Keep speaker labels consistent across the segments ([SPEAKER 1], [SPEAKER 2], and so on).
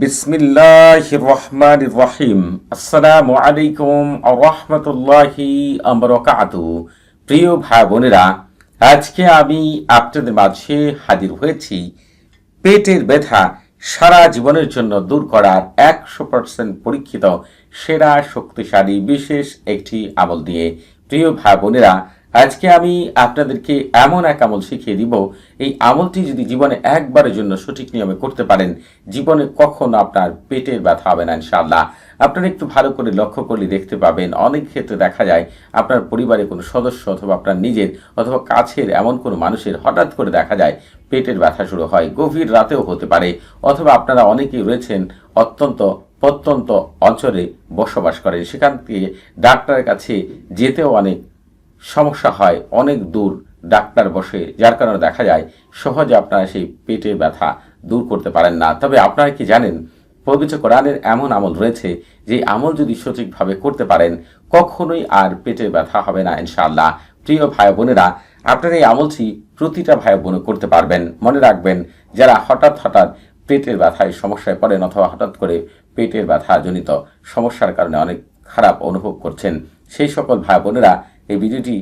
[SPEAKER 1] বিসমিল্লাহ রহমান রহিম। আসসালামু আলাইকুম রহমতুল্লাহি আমরকাতু। প্রিয় ভাই বোনেরা, আজকে আমি আপনাদের মাঝে হাজির হয়েছি পেটের ব্যথা সারা জীবনের জন্য দূর করার একশো পার্সেন্ট পরীক্ষিত, সেরা, শক্তিশালী, বিশেষ একটি আমল দিয়ে। প্রিয় ভাই বোনেরা আজকে আমি আপনাদেরকে এমন এক আমল শিখিয়ে দিব। এই আমলটি যদি জীবনে একবারের জন্য সঠিক নিয়মে করতে পারেন, জীবনে কখনো আপনার পেটের ব্যথা হবে না, ইনশাআল্লাহ। আপনারা একটু ভালো করে লক্ষ্য করলে দেখতে পাবেন, অনেক ক্ষেত্রে দেখা যায় আপনার পরিবারে কোনো সদস্য অথবা আপনার নিজের অথবা কাছের এমন কোনো মানুষের হঠাৎ করে দেখা যায় পেটের ব্যথা শুরু হয়, গভীর রাতেও হতে পারে। অথবা আপনারা অনেকেই রয়েছেন অত্যন্ত প্রত্যন্ত অঞ্চলে বসবাস করেন, সেখান থেকে ডাক্তারের কাছে যেতেও অনেক সমস্যা হয়, অনেক দূর ডাক্তার বসে, যার কারণে দেখা যায় সহজে আপনারা সেই পেটের ব্যথা দূর করতে পারেন না। তবে আপনারা কি জানেন, পবিত্র কোরআনের এমন আমল রয়েছে যে আমল যদি সঠিকভাবে করতে পারেন, কখনোই আর পেটের ব্যথা হবে না, ইনশাআল্লাহ। প্রিয় ভাই বোনেরা, আপনারা এই আমলটি প্রতিটা ভাই বোন করতে পারবেন। মনে রাখবেন, যারা হঠাৎ হঠাৎ পেটের ব্যথায় সমস্যায় পড়েন অথবা হঠাৎ করে পেটের ব্যথা জনিত সমস্যার কারণে অনেক খারাপ অনুভব করছেন, সেই সকল ভাই বোনেরা এই ভিডিওটি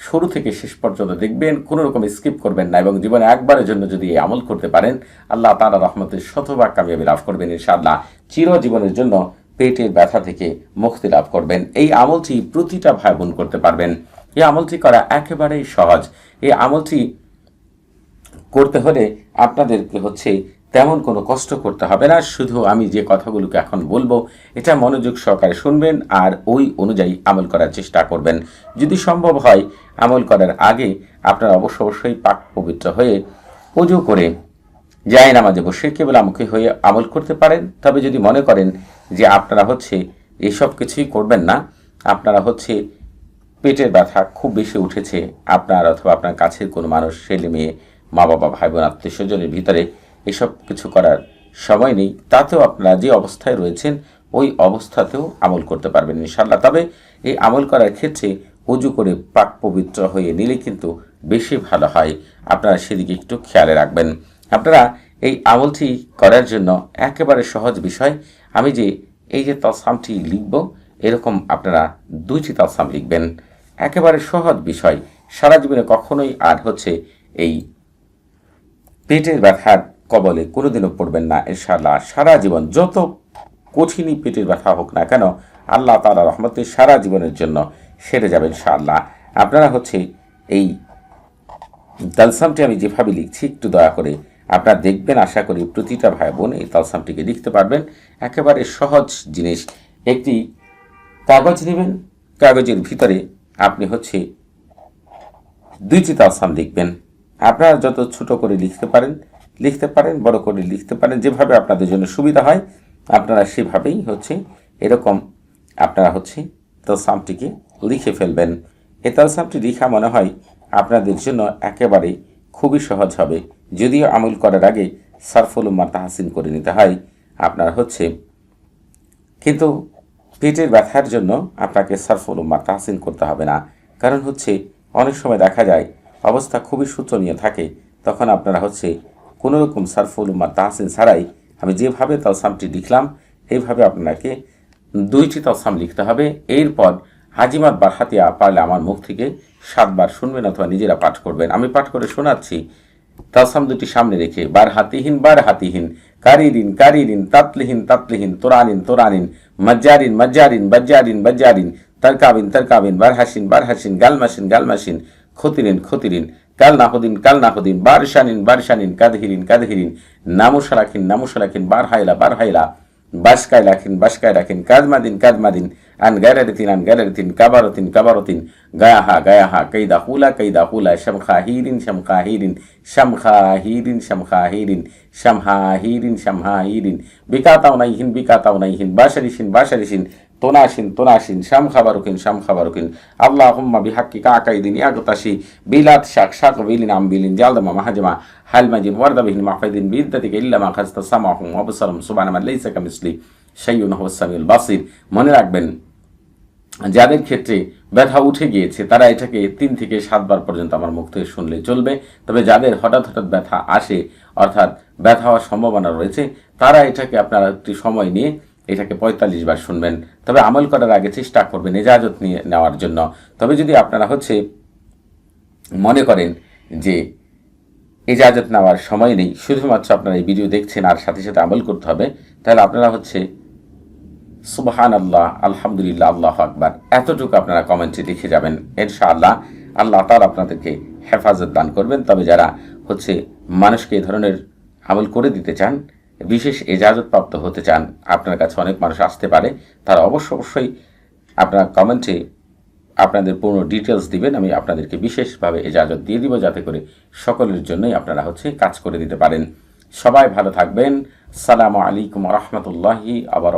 [SPEAKER 1] শুরু থেকে শেষ পর্যন্ত দেখবেন, কোনো রকম স্কিপ করবেন না এবং জীবনে একবারের জন্য যদি এই আমল করতে পারেন, আল্লাহ তালা রহমতের শতভাগ কামিয়াবি লাভ করবেন ইনশাআল্লাহ। চিরজীবনের জন্য পেটের ব্যথা থেকে মুক্তি লাভ করবেন। এই আমলটি প্রতিটা ভাই বোন করতে পারবেন। এই আমলটি করা একেবারেই সহজ। এই আমলটি করতে হলে আপনাদেরকে হচ্ছে তেমন কোনো কষ্ট করতে হবে না, শুধু আমি যে কথাগুলোকে এখন বলব, এটা মনোযোগ সহকারে শুনবেন আর ওই অনুযায়ী আমল করার চেষ্টা করবেন। যদি সম্ভব হয়, আমল করার আগে আপনারা অবশ্য অবশ্যই পাক পবিত্র হয়ে পুজো করে যায় নামাজে বসে কেবলামুখী হয়ে আমল করতে পারেন। তবে যদি মনে করেন যে আপনারা হচ্ছে এসব কিছুই করবেন না, আপনারা হচ্ছে পেটের ব্যথা খুব বেশি উঠেছে আপনার অথবা আপনার কাছের কোনো মানুষ, ছেলে মেয়ে মা বাবা ভাই বোন আত্মীয় স্বজনের ভিতরে এসব কিছু করার সময় নেই। তাতেও আপনারা যে অবস্থায় রয়েছেন, ওই অবস্থাতেও আমল করতে পারবেন ইনশাল্লাহ তবে এই আমল করার ক্ষেত্রে উজু করে পাক পবিত্র হয়ে নিলে কিন্তু বেশি ভালো হয়। আপনারা সেদিকে একটু খেয়ালে রাখবেন। আপনারা এই আমলটি করার জন্য একেবারে সহজ বিষয়। আমি যে এই যে তসামটি লিখব, এরকম আপনারা দুইটি তসাম লিখবেন। একেবারে সহজ বিষয়। সারা জীবনে কখনোই আর হচ্ছে এই পেটের ব্যথার কবলে কোনোদিনও পড়বেন না, ইনশাআল্লাহ। সারা জীবন যত কঠিনই পেটের ব্যথা হোক না কেন, আল্লাহ তালা রহমতে সারা জীবনের জন্য সেরে যাবে, ইনশাআল্লাহ। আপনারা হচ্ছে এই তালসামটি আমি যেভাবে লিখছি, একটু দয়া করে আপনারা দেখবেন, আশা করি প্রতিটা ভাই বোন এই তালসামটিকে লিখতে পারবেন। একেবারে সহজ জিনিস, একটি কাগজ নেবেন, কাগজের ভিতরে আপনি হচ্ছে দুইটি তালসাম লিখবেন। আপনারা যত ছোট করে লিখতে পারেন লিখতে পারেন, বড় করে লিখতে পারেন, যেভাবে আপনাদের জন্য সুবিধা হয়, আপনারা সেভাবেই হচ্ছে এরকম আপনারা হচ্ছে তালসামটিকে লিখে ফেলবেন। এ তালসামটি লেখা মনে হয় আপনাদের জন্য একেবারে খুবই সহজ হবে। যদিও আমল করার আগে সারফুল উম্মার তাহাসিন করে নিতে হয় আপনার হচ্ছে। কিন্তু পেটের ব্যথার জন্য আপনাকে সারফুল উম্মার তাহসিন করতে হবে না। কারণ হচ্ছে অনেক সময় দেখা যায় অবস্থা খুবই শোচনীয় থাকে, তখন আপনারা হচ্ছে কোনো রকম সারফুল উম্মার তাহসিন ছাড়াই আমি যেভাবে তালসামটি লিখলাম এইভাবে আপনাকে দুইটি তালসাম লিখতে হবে। এরপর হাজিমাত বার হাতিয়া পারলে আমার মুখ থেকে সাতবার শুনবেন অথবা নিজেরা পাঠ করবেন। আমি পাঠ করে শোনাচ্ছি। তালসাম দুটি সামনে রেখে বার হাতিহীন বার হাতিহীন কারিরিন কারিরিন, তাতলিহীন তাতলিহীন, তোরানিন তোরানিন, মজ্জারিন মজ্জারিন, বজ্জারিন বজ্জারিন, তরকাবিন তরকাবিন বার হাসিন বার হাসিন গালমাসিন গালমাসিন, খতিরিন খতিরিন। কাল নাহুদিন কাল নাহুদিন, বারশানিন বারশানিন, কাদহিরিন কাদহিরিন নামসা রাখিন বার হাইলা বার হাইলা বাসকায় রাখিন বাসকায় রাখিন কাদমাদিন কাদমাদিন আন গারারিতিন আন গারারিতিন কাবারতিন কাবারতিন গায়াহা গায়াহা কৈদা হুলা কৈদা হুলা শামখা হিরিন শামখা হিরিন শামখা হিরিন শামখা হিরিন শামহা হিরিন শামহা হিরিন বিকাতাও নাইহিন বিকাতাও নাইহিন বাসারিসিন বাসারিসিন তোনাসিন তোনাসিন শাম খাবারুকিন শাম খাবারুকিন আল্লাহ হুম্মা বিহাক্কি কাকাইদিন ইয়াগতাসি বিলাত শাক শাক বিলিন আম বিলিন জালদামা মাহাজমা হাল মাজিন ওয়ার্দা বিহিন মাফাইদিন বিদ্যাতিকে ইল্লামা খাস্তা সামাহুম অবসরম সুবানামা লাইসা কামিসলি শাইয়ুন হুসামিউল বাসির মনে রাখবেন যাদের ক্ষেত্রে ব্যথা উঠে গিয়েছে, তারা এটাকে তিন থেকে সাতবার পর্যন্ত আমার মুখ থেকে শুনলে চলবে। তবে যাদের হঠাৎ হঠাৎ ব্যথা আসে, অর্থাৎ ব্যথা হওয়ার সম্ভাবনা রয়েছে, তারা এটাকে আপনারা একটি সময় নিয়ে এটাকে পঁয়তাল্লিশ বার শুনবেন। তবে আমল করার আগে চেষ্টা করবেন এজাজত নিয়ে নেওয়ার জন্য। তবে যদি আপনারা হচ্ছে মনে করেন যে এজাজত নেওয়ার সময় নেই, শুধুমাত্র আপনারা এই ভিডিও দেখছেন আর সাথে সাথে আমল করতে হবে, তাহলে আপনারা হচ্ছে সুবহান আল্লাহ আলহামদুলিল্লাহ, আল্লাহ আকবার। এতটুকু আপনারা কমেন্টে লিখে যাবেন, ইনশাআল্লাহ, আল্লাহ তার আপনাদেরকে হেফাজত দান করবেন। তবে যারা হচ্ছে মানুষকে এই ধরনের আমল করে দিতে চান, বিশেষ এজাজতপ্রাপ্ত হতে চান, আপনার কাছে অনেক মানুষ আসতে পারে, তারা অবশ্য অবশ্যই আপনার কমেন্টে আপনাদের পূর্ণ ডিটেলস দিবেন, আমি আপনাদেরকে বিশেষভাবে এজাজত দিয়ে দিব, যাতে করে সকলের জন্যই আপনারা হচ্ছে কাজ করে দিতে পারেন। সবাই ভালো থাকবেন। সালামু আলাইকুম রহমতুল্লাহি আবার